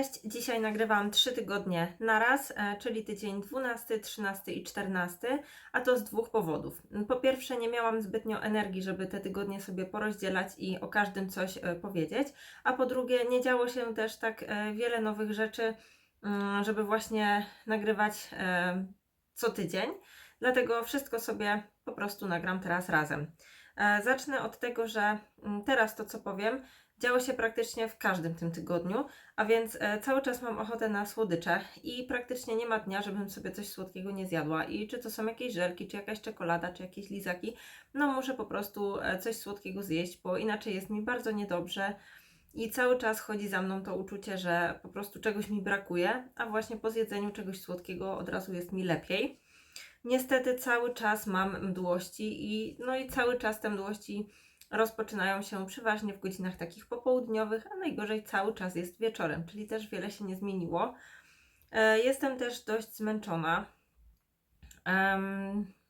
Cześć, dzisiaj nagrywam 3 tygodnie naraz, e, czyli tydzień 12, 13 i 14, a to z dwóch powodów. Po pierwsze, nie miałam zbytnio energii, żeby te tygodnie sobie porozdzielać i o każdym coś e, powiedzieć, a po drugie, nie działo się też tak e, wiele nowych rzeczy, mm, żeby właśnie nagrywać co tydzień, dlatego wszystko sobie po prostu nagram teraz razem. Zacznę od tego, że mm, teraz to, co powiem, działo się praktycznie w każdym tym tygodniu, a więc e, cały czas mam ochotę na słodycze i praktycznie nie ma dnia, żebym sobie coś słodkiego nie zjadła. I czy to są jakieś żelki, czy jakaś czekolada, czy jakieś lizaki, no muszę po prostu e, coś słodkiego zjeść, bo inaczej jest mi bardzo niedobrze. I cały czas chodzi za mną to uczucie, że po prostu czegoś mi brakuje, a właśnie po zjedzeniu czegoś słodkiego od razu jest mi lepiej. Niestety cały czas mam mdłości i no i cały czas te mdłości rozpoczynają się przeważnie w godzinach takich popołudniowych, a najgorzej cały czas jest wieczorem, czyli też wiele się nie zmieniło. E, Jestem też dość zmęczona.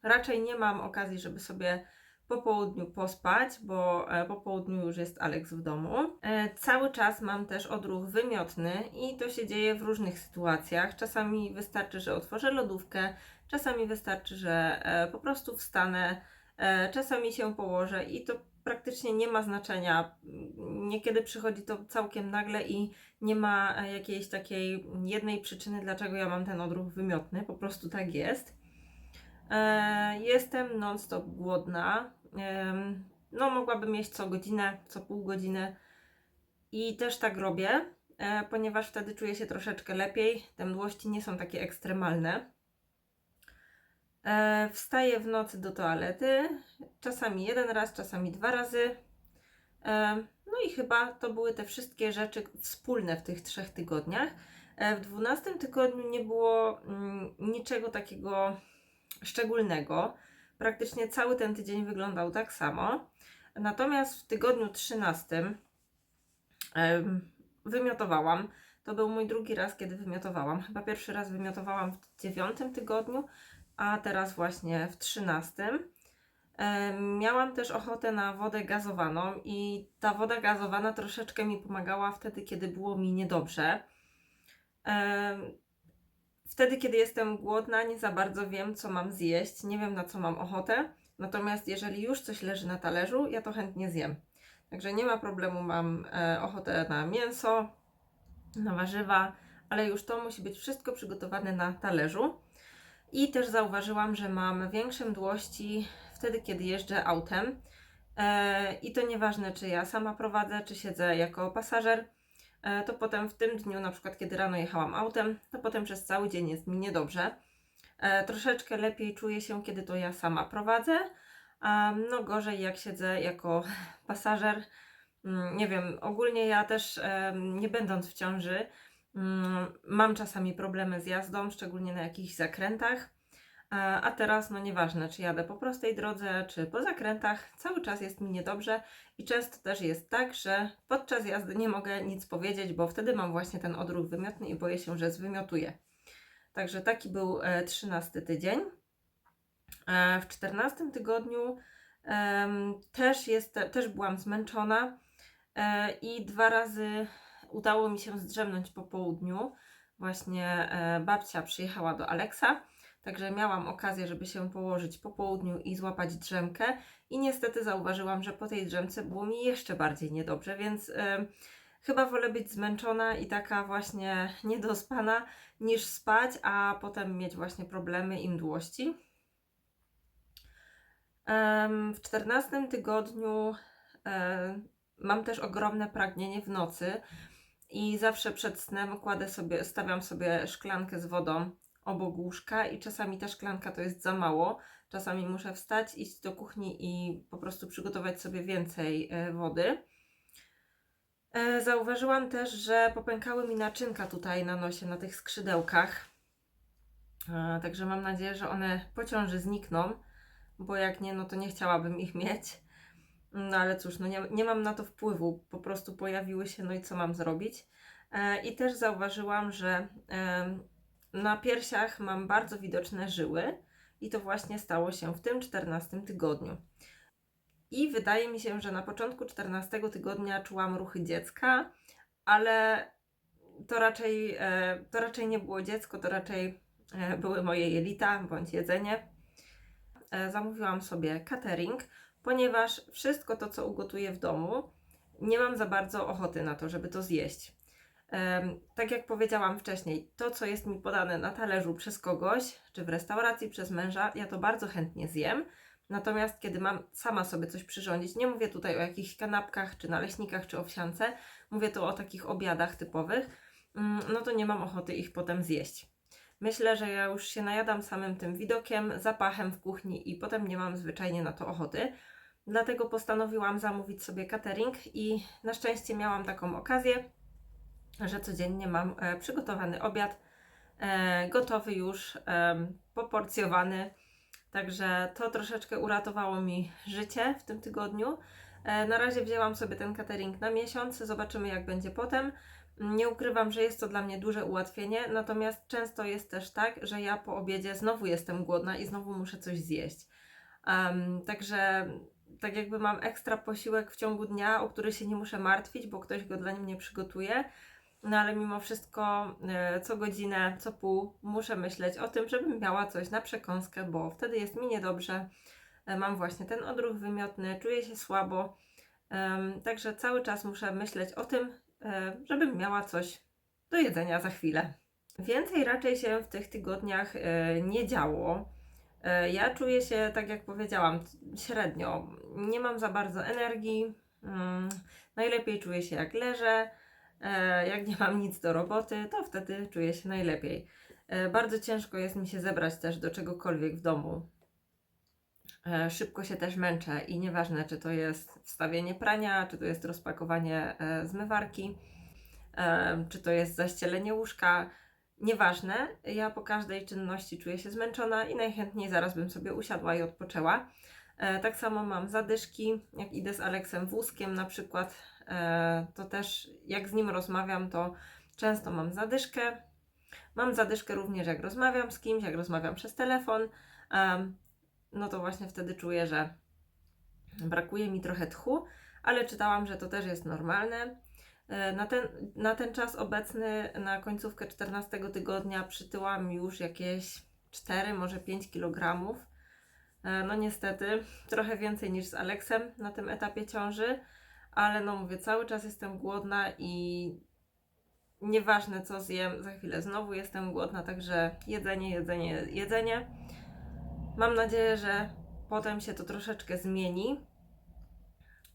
Raczej nie mam okazji, żeby sobie po południu pospać, bo e, po południu już jest Aleks w domu. E, Cały czas mam też odruch wymiotny i to się dzieje w różnych sytuacjach. Czasami wystarczy, że otworzę lodówkę, czasami wystarczy, że po prostu wstanę, czasami się położę i to praktycznie nie ma znaczenia. Niekiedy przychodzi to całkiem nagle i nie ma e, jakiejś takiej jednej przyczyny, dlaczego ja mam ten odruch wymiotny. Po prostu tak jest. E, Jestem non-stop głodna. No, mogłabym jeść co godzinę, co pół godziny i też tak robię, e, ponieważ wtedy czuję się troszeczkę lepiej. Te mdłości nie są takie ekstremalne. E, Wstaję w nocy do toalety, czasami jeden raz, czasami dwa razy. E, No i chyba to były te wszystkie rzeczy wspólne w tych trzech tygodniach. E, W dwunastym tygodniu nie było mm, niczego takiego szczególnego. Praktycznie cały ten tydzień wyglądał tak samo. Natomiast w tygodniu trzynastym wymiotowałam. To był mój drugi raz, kiedy wymiotowałam. Chyba pierwszy raz wymiotowałam w dziewiątym tygodniu, a teraz właśnie w trzynastym. Em, Miałam też ochotę na wodę gazowaną i ta woda gazowana troszeczkę mi pomagała wtedy, kiedy było mi niedobrze. Em, Wtedy, kiedy jestem głodna, nie za bardzo wiem, co mam zjeść, nie wiem, na co mam ochotę. Natomiast jeżeli już coś leży na talerzu, ja to chętnie zjem. Także nie ma problemu, mam e, ochotę na mięso, na warzywa, ale już to musi być wszystko przygotowane na talerzu. I też zauważyłam, że mam większe mdłości wtedy, kiedy jeżdżę autem. E, I to nieważne, czy ja sama prowadzę, czy siedzę jako pasażer, e, to potem w tym dniu, na przykład kiedy rano jechałam autem, to potem przez cały dzień jest mi niedobrze. E, Troszeczkę lepiej czuję się, kiedy to ja sama prowadzę, a no gorzej jak siedzę jako pasażer. Mm, Nie wiem, ogólnie ja też nie będąc w ciąży, mam czasami problemy z jazdą, szczególnie na jakichś zakrętach. A teraz, no nieważne, czy jadę po prostej drodze, czy po zakrętach, cały czas jest mi niedobrze i często też jest tak, że podczas jazdy nie mogę nic powiedzieć, bo wtedy mam właśnie ten odruch wymiotny i boję się, że zwymiotuję. Także taki był e, 13 tydzień. E, w 14 tygodniu też, jest, też byłam zmęczona e, i dwa razy udało mi się zdrzemnąć po południu. Właśnie e, babcia przyjechała do Aleksa, także miałam okazję, żeby się położyć po południu i złapać drzemkę. I niestety zauważyłam, że po tej drzemce było mi jeszcze bardziej niedobrze, więc e, chyba wolę być zmęczona i taka właśnie niedospana, niż spać, a potem mieć właśnie problemy i mdłości. W 14 tygodniu e, mam też ogromne pragnienie w nocy i zawsze przed snem kładę sobie, stawiam sobie szklankę z wodą obok łóżka i czasami ta szklanka to jest za mało. Czasami muszę wstać, iść do kuchni i po prostu przygotować sobie więcej e, wody. E, Zauważyłam też, że popękały mi naczynka tutaj na nosie, na tych skrzydełkach. E, Także mam nadzieję, że one po ciąży znikną, bo jak nie, no to nie chciałabym ich mieć. No ale cóż, no nie, nie mam na to wpływu, po prostu pojawiły się, no i co mam zrobić? E, I też zauważyłam, że na piersiach mam bardzo widoczne żyły i to właśnie stało się w tym 14 tygodniu. I wydaje mi się, że na początku 14 tygodnia czułam ruchy dziecka, ale to raczej, e, to raczej nie było dziecko, to raczej e, były moje jelita bądź jedzenie. Zamówiłam sobie catering, ponieważ wszystko to, co ugotuję w domu, nie mam za bardzo ochoty na to, żeby to zjeść. Tak jak powiedziałam wcześniej, to co jest mi podane na talerzu przez kogoś, czy w restauracji przez męża, ja to bardzo chętnie zjem. Natomiast kiedy mam sama sobie coś przyrządzić, nie mówię tutaj o jakichś kanapkach, czy naleśnikach, czy owsiance, mówię tu o takich obiadach typowych, mm, no to nie mam ochoty ich potem zjeść. Myślę, że ja już się najadam samym tym widokiem, zapachem w kuchni i potem nie mam zwyczajnie na to ochoty. Dlatego postanowiłam zamówić sobie catering i na szczęście miałam taką okazję, że codziennie mam e, przygotowany obiad, e, gotowy już, e, poporcjowany. Także to troszeczkę uratowało mi życie w tym tygodniu. Na razie wzięłam sobie ten catering na miesiąc, zobaczymy jak będzie potem. Nie ukrywam, że jest to dla mnie duże ułatwienie, natomiast często jest też tak, że ja po obiedzie znowu jestem głodna i znowu muszę coś zjeść. Em, także tak jakby mam ekstra posiłek w ciągu dnia, o który się nie muszę martwić, bo ktoś go dla mnie przygotuje. No ale mimo wszystko e, co godzinę, co pół muszę myśleć o tym, żebym miała coś na przekąskę, bo wtedy jest mi niedobrze. E, Mam właśnie ten odruch wymiotny, czuję się słabo. Także cały czas muszę myśleć o tym, żebym miała coś do jedzenia za chwilę. Więcej raczej się w tych tygodniach e, nie działo. E, Ja czuję się, tak jak powiedziałam, średnio. Nie mam za bardzo energii. Mm, Najlepiej czuję się jak leżę. E, Jak nie mam nic do roboty, to wtedy czuję się najlepiej. E, Bardzo ciężko jest mi się zebrać też do czegokolwiek w domu. E, Szybko się też męczę i nieważne, czy to jest wstawienie prania, czy to jest rozpakowanie e, zmywarki, e, czy to jest zaścielenie łóżka. Nieważne, ja po każdej czynności czuję się zmęczona i najchętniej zaraz bym sobie usiadła i odpoczęła. Tak samo mam zadyszki, jak idę z Aleksem wózkiem na przykład, to też jak z nim rozmawiam, to często mam zadyszkę. Mam zadyszkę również jak rozmawiam z kimś, jak rozmawiam przez telefon. No to właśnie wtedy czuję, że brakuje mi trochę tchu, ale czytałam, że to też jest normalne. E, Na ten, na ten czas obecny, na końcówkę 14 tygodnia, przytyłam już jakieś 4, może 5 kg. E, No niestety, trochę więcej niż z Aleksem na tym etapie ciąży, ale no mówię, cały czas jestem głodna i nieważne co zjem, za chwilę znowu jestem głodna, także jedzenie, jedzenie, jedzenie. Mam nadzieję, że potem się to troszeczkę zmieni.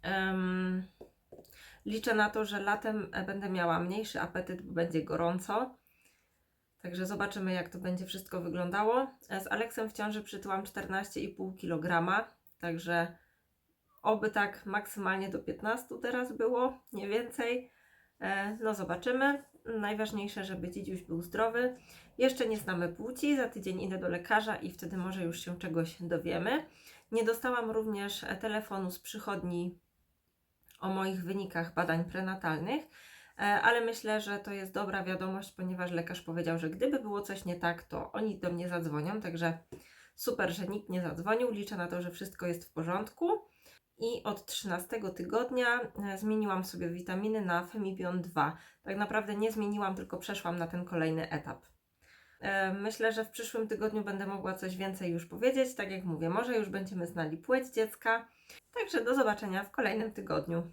Em, liczę na to, że latem e, będę miała mniejszy apetyt, bo będzie gorąco. Także zobaczymy, jak to będzie wszystko wyglądało. E, Z Aleksem w ciąży przytyłam 14,5 kg, także oby tak maksymalnie do 15 teraz było, nie więcej. E, No zobaczymy. Najważniejsze, żeby dzidziuś był zdrowy. Jeszcze nie znamy płci, za tydzień idę do lekarza i wtedy może już się czegoś dowiemy. Nie dostałam również telefonu z przychodni o moich wynikach badań prenatalnych, e, ale myślę, że to jest dobra wiadomość, ponieważ lekarz powiedział, że gdyby było coś nie tak, to oni do mnie zadzwonią, także super, że nikt nie zadzwonił. Liczę na to, że wszystko jest w porządku. I od 13 tygodnia e, zmieniłam sobie witaminy na Femibion 2. Tak naprawdę nie zmieniłam, tylko przeszłam na ten kolejny etap. E, Myślę, że w przyszłym tygodniu będę mogła coś więcej już powiedzieć. Tak jak mówię, może już będziemy znali płeć dziecka. Także do zobaczenia w kolejnym tygodniu.